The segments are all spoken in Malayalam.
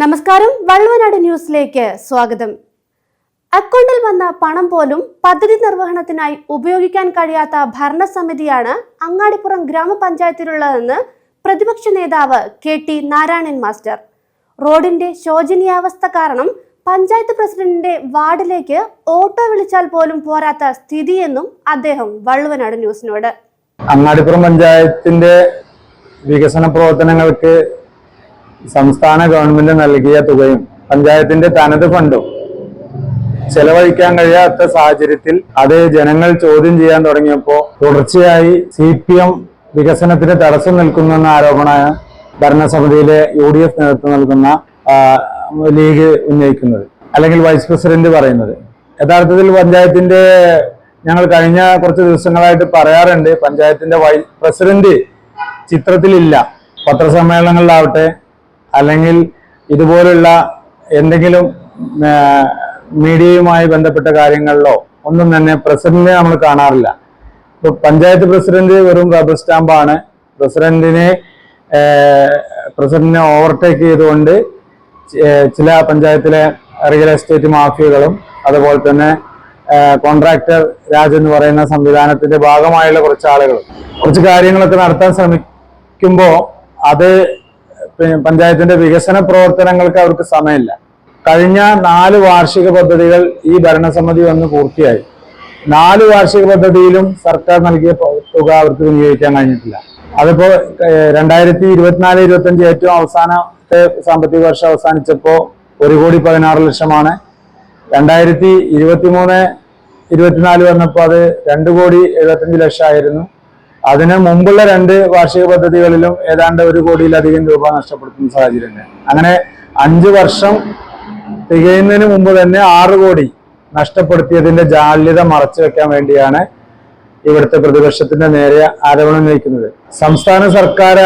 നമസ്കാരം വള്ളുവനാട് ന്യൂസിലേക്ക് സ്വാഗതം. അക്കൗണ്ടിൽ വന്ന പണം പോലും പദ്ധതി നിർവഹണത്തിനായി ഉപയോഗിക്കാൻ കഴിയാത്ത ഭരണസമിതിയാണ് അങ്ങാടിപ്പുറം ഗ്രാമപഞ്ചായത്തിലുള്ളതെന്ന് പ്രതിപക്ഷ നേതാവ് കെ ടി നാരായണൻ മാസ്റ്റർ. റോഡിന്റെ ശോചനീയാവസ്ഥ കാരണം പഞ്ചായത്ത് പ്രസിഡന്റിന്റെ വാർഡിലേക്ക് ഓട്ടോ വിളിച്ചാൽ പോലും പോരാത്ത സ്ഥിതിയെന്നും അദ്ദേഹം വള്ളുവനാട് ന്യൂസിനോട്. അങ്ങാടിപ്പുറം പഞ്ചായത്തിന്റെ വികസന പ്രവർത്തനങ്ങൾക്ക് സംസ്ഥാന ഗവൺമെന്റ് നൽകിയ തുകയും പഞ്ചായത്തിന്റെ തനത് ഫണ്ടും ചെലവഴിക്കാൻ കഴിയാത്ത സാഹചര്യത്തിൽ അത് ജനങ്ങൾ ചോദ്യം ചെയ്യാൻ തുടങ്ങിയപ്പോൾ തുടർച്ചയായി സി പി എം വികസനത്തിന് തടസ്സം നിൽക്കുന്നെന്ന ആരോപണമാണ് ഭരണസമിതിയിലെ യു ഡി എഫ് നേതൃത്വം നൽകുന്ന ലീഗ് ഉന്നയിക്കുന്നത് അല്ലെങ്കിൽ വൈസ് പ്രസിഡന്റ് പറയുന്നത്. യഥാർത്ഥത്തിൽ പഞ്ചായത്തിന്റെ ഞങ്ങൾ കഴിഞ്ഞ കുറച്ച് ദിവസങ്ങളായിട്ട് പറയാറുണ്ട് പഞ്ചായത്തിന്റെ വൈസ് പ്രസിഡന്റ് ചിത്രത്തിലില്ല. പത്രസമ്മേളനങ്ങളിലാവട്ടെ അല്ലെങ്കിൽ ഇതുപോലുള്ള എന്തെങ്കിലും മീഡിയയുമായി ബന്ധപ്പെട്ട കാര്യങ്ങളിലോ ഒന്നും തന്നെ പ്രസിഡന്റിനെ നമ്മൾ കാണാറില്ല. ഇപ്പൊ പഞ്ചായത്ത് പ്രസിഡന്റ് വെറും റബ്ബർ സ്റ്റാമ്പാണ് പ്രസിഡന്റിനെ പ്രസിഡന്റിനെ ഓവർടേക്ക് ചെയ്തുകൊണ്ട് ചില പഞ്ചായത്തിലെ റിയൽ എസ്റ്റേറ്റ് മാഫിയകളും അതുപോലെ തന്നെ കോൺട്രാക്ടർ രാജ് എന്ന് പറയുന്ന സംവിധാനത്തിന്റെ ഭാഗമായുള്ള കുറച്ച് ആളുകൾ കുറച്ച് കാര്യങ്ങളൊക്കെ നടത്താൻ ശ്രമിക്കുമ്പോൾ അത് പഞ്ചായത്തിന്റെ വികസന പ്രവർത്തനങ്ങൾക്ക് അവർക്ക് സമയമില്ല. കഴിഞ്ഞ നാല് വാർഷിക പദ്ധതികൾ ഈ ഭരണസമിതി വന്ന് പൂർത്തിയായി. നാല് വാർഷിക പദ്ധതിയിലും സർക്കാർ നൽകിയ തുക അവർക്ക് വിനിയോഗിക്കാൻ കഴിഞ്ഞിട്ടില്ല. അതിപ്പോ രണ്ടായിരത്തി ഇരുപത്തിനാല് ഇരുപത്തഞ്ച് ഏറ്റവും അവസാനത്തെ സാമ്പത്തിക വർഷം അവസാനിച്ചപ്പോ ഒരു കോടി പതിനാറ് ലക്ഷമാണ്. രണ്ടായിരത്തി ഇരുപത്തി മൂന്ന് ഇരുപത്തിനാല് വന്നപ്പോൾ അത് രണ്ട് കോടി എഴുപത്തഞ്ച് ലക്ഷം ആയിരുന്നു അതിന് മുമ്പുള്ള രണ്ട് വാർഷിക പദ്ധതികളിലും ഏതാണ്ട് ഒരു കോടിയിലധികം രൂപ നഷ്ടപ്പെടുത്തുന്ന സാഹചര്യമുണ്ട് അങ്ങനെ അഞ്ച് വർഷം തികയുന്നതിന് മുമ്പ് തന്നെ ആറ് കോടി നഷ്ടപ്പെടുത്തിയതിന്റെ ജാള്യത മറച്ചു വെക്കാൻ വേണ്ടിയാണ് ഇവിടുത്തെ പ്രതിപക്ഷത്തിന്റെ നേരെ ആരോപണം ഉന്നയിക്കുന്നത്. സംസ്ഥാന സർക്കാർ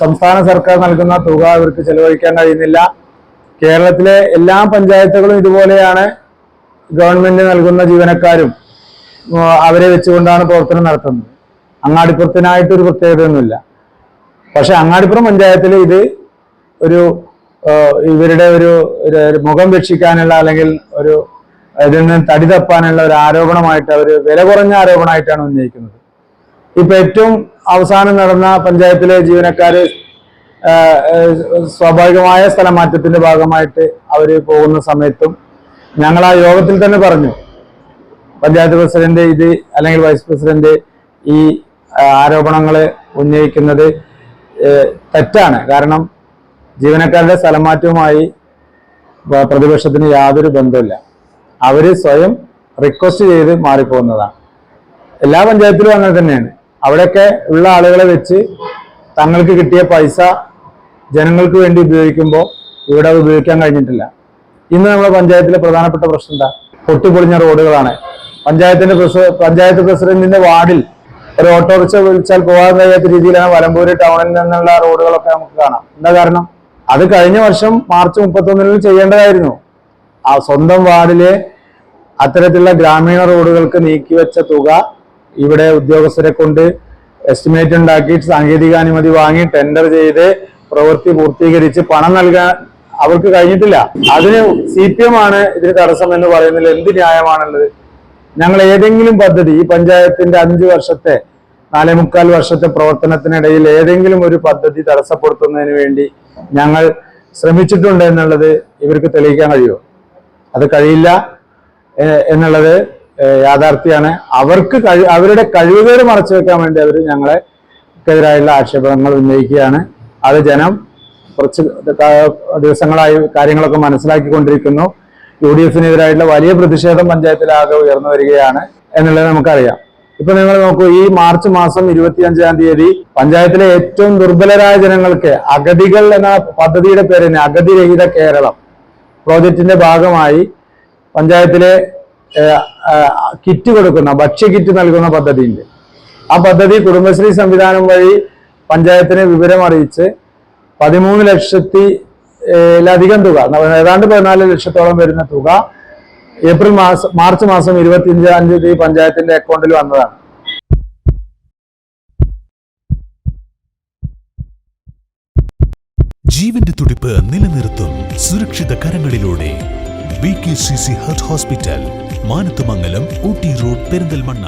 സംസ്ഥാന സർക്കാർ നൽകുന്ന തുക ഇവർക്ക് ചെലവഴിക്കാൻ കഴിയുന്നില്ല. കേരളത്തിലെ എല്ലാ പഞ്ചായത്തുകളും ഇതുപോലെയാണ് ഗവൺമെന്റ് നൽകുന്ന ജീവനക്കാരും അവരെ വെച്ചുകൊണ്ടാണ് പ്രവർത്തനം നടത്തുന്നത്. അങ്ങാടിപ്പുറത്തിനായിട്ട് ഒരു പ്രത്യേകതയൊന്നുമില്ല. പക്ഷെ അങ്ങാടിപ്പുറം പഞ്ചായത്തിൽ ഇത് ഒരു ഇവരുടെ ഒരു മുഖം രക്ഷിക്കാനുള്ള അല്ലെങ്കിൽ ഒരു ഇതിൽ നിന്ന് തടി തപ്പാനുള്ള ഒരു ആരോപണമായിട്ട് അവർ വില കുറഞ്ഞ ആരോപണമായിട്ടാണ് ഉന്നയിക്കുന്നത്. ഇപ്പൊ ഏറ്റവും അവസാനം നടന്ന പഞ്ചായത്തിലെ ആ, സ്വാഭാവികമായ സ്ഥലമാറ്റത്തിന്റെ ഭാഗമായിട്ട് അവർ പോകുന്ന സമയത്തും ഞങ്ങൾ ആ യോഗത്തിൽ തന്നെ പറഞ്ഞു. പഞ്ചായത്ത് പ്രസിഡന്റ് ഇത് അല്ലെങ്കിൽ വൈസ് പ്രസിഡന്റ് ഈ ആ, ആരോപണങ്ങൾ ഉന്നയിക്കുന്നത് തെറ്റാണ്. കാരണം ജീവനക്കാരുടെ സ്ഥലമാറ്റവുമായി പ്രതിപക്ഷത്തിന് യാതൊരു ബന്ധമില്ല അവർ സ്വയം റിക്വസ്റ്റ് ചെയ്ത് മാറിപ്പോകുന്നതാണ്. എല്ലാ പഞ്ചായത്തിലും അങ്ങനെ തന്നെയാണ്. അവിടെയൊക്കെ ഉള്ള ആളുകളെ വെച്ച് തങ്ങൾക്ക് കിട്ടിയ പൈസ ജനങ്ങൾക്ക് വേണ്ടി ഉപയോഗിക്കുമ്പോൾ ഇവിടെ അത് ഉപയോഗിക്കാൻ കഴിഞ്ഞിട്ടില്ല. ഇന്ന് നമ്മുടെ പഞ്ചായത്തിലെ പ്രധാനപ്പെട്ട പ്രശ്നം എന്താ? പൊട്ടിപ്പൊളിഞ്ഞ റോഡുകളാണ്. പഞ്ചായത്തിന്റെ പഞ്ചായത്ത് പ്രസിഡന്റിന്റെ വാർഡിൽ ഒരു ഓട്ടോറിക്ഷ വിളിച്ചാൽ പോകാൻ കഴിയാത്ത രീതിയിലാണ് വലമ്പൂര് ടൗണിൽ നിന്നുള്ള റോഡുകളൊക്കെ നമുക്ക് കാണാം. എന്താ കാരണം? അത് കഴിഞ്ഞ വർഷം മാർച്ച് മുപ്പത്തൊന്നിൽ ചെയ്യേണ്ടതായിരുന്നു. ആ സ്വന്തം വാർഡിലെ അത്തരത്തിലുള്ള ഗ്രാമീണ റോഡുകൾക്ക് നീക്കിവെച്ച തുക ഇവിടെ ഉദ്യോഗസ്ഥരെ കൊണ്ട് എസ്റ്റിമേറ്റ് ഉണ്ടാക്കി സാങ്കേതികാനുമതി വാങ്ങി ടെൻഡർ ചെയ്ത് പ്രവൃത്തി പൂർത്തീകരിച്ച് പണം നൽകാൻ അവർക്ക് കഴിഞ്ഞിട്ടില്ല. അതിന് സി പി എം ആണ് ഇതിന് തടസ്സം എന്ന് പറയുന്നതിൽ എന്ത് ന്യായമാണുള്ളത്? ഞങ്ങൾ ഏതെങ്കിലും പദ്ധതി ഈ പഞ്ചായത്തിന്റെ അഞ്ചു വർഷത്തെ നാലേ മുക്കാൽ വർഷത്തെ പ്രവർത്തനത്തിനിടയിൽ ഏതെങ്കിലും ഒരു പദ്ധതി തടസ്സപ്പെടുത്തുന്നതിന് വേണ്ടി ഞങ്ങൾ ശ്രമിച്ചിട്ടുണ്ട് എന്നുള്ളത് ഇവർക്ക് തെളിയിക്കാൻ കഴിയുമോ? അത് കഴിയില്ല എന്നുള്ളത് യാഥാർത്ഥ്യമാണ് അവർക്ക് കഴി അവരുടെ കഴിവുകേട് മറച്ചു വെക്കാൻ വേണ്ടി അവർ ഞങ്ങളെ എതിരായുള്ള ആക്ഷേപങ്ങൾ ഉന്നയിക്കുകയാണ്. അത് ജനം കുറച്ച് ദിവസങ്ങളായി കാര്യങ്ങളൊക്കെ മനസ്സിലാക്കിക്കൊണ്ടിരിക്കുന്നു. യു ഡി എഫിനെതിരായിട്ടുള്ള വലിയ പ്രതിഷേധം പഞ്ചായത്തിലാകെ ഉയർന്നു വരികയാണ് എന്നുള്ളത് നമുക്കറിയാം. ഇപ്പൊ നിങ്ങൾ നോക്കൂ ഈ മാർച്ച് മാസം ഇരുപത്തിയഞ്ചാം തീയതി പഞ്ചായത്തിലെ ഏറ്റവും ദുർബലരായ ജനങ്ങൾക്ക് അഗതികൾ എന്ന പദ്ധതിയുടെ പേര് തന്നെ അഗതിരഹിത കേരളം പ്രോജക്റ്റിന്റെ ഭാഗമായി പഞ്ചായത്തിലെ കിറ്റ് കൊടുക്കുന്ന ഭക്ഷ്യ കിറ്റ് നൽകുന്ന പദ്ധതിയുണ്ട്. ആ പദ്ധതി കുടുംബശ്രീ സംവിധാനം വഴി പഞ്ചായത്തിന് വിവരം അറിയിച്ച് പതിമൂന്ന് ലക്ഷത്തി ലധികം തുക. ഏതാണ്ട് പതിനാല് ലക്ഷത്തോളം വരുന്ന തുക ഏപ്രിൽ മാസം മാർച്ച് മാസം ഇരുപത്തി അഞ്ചാം തീയതി പഞ്ചായത്തിന്റെ അക്കൗണ്ടിൽ വന്നതാണ്. ജീവന്റെ തുടിപ്പ് നിലനിർത്തും സുരക്ഷിത കരങ്ങളിലൂടെ. B K C C heart hospital Manathumangalam Ooty road Perinthalmanna.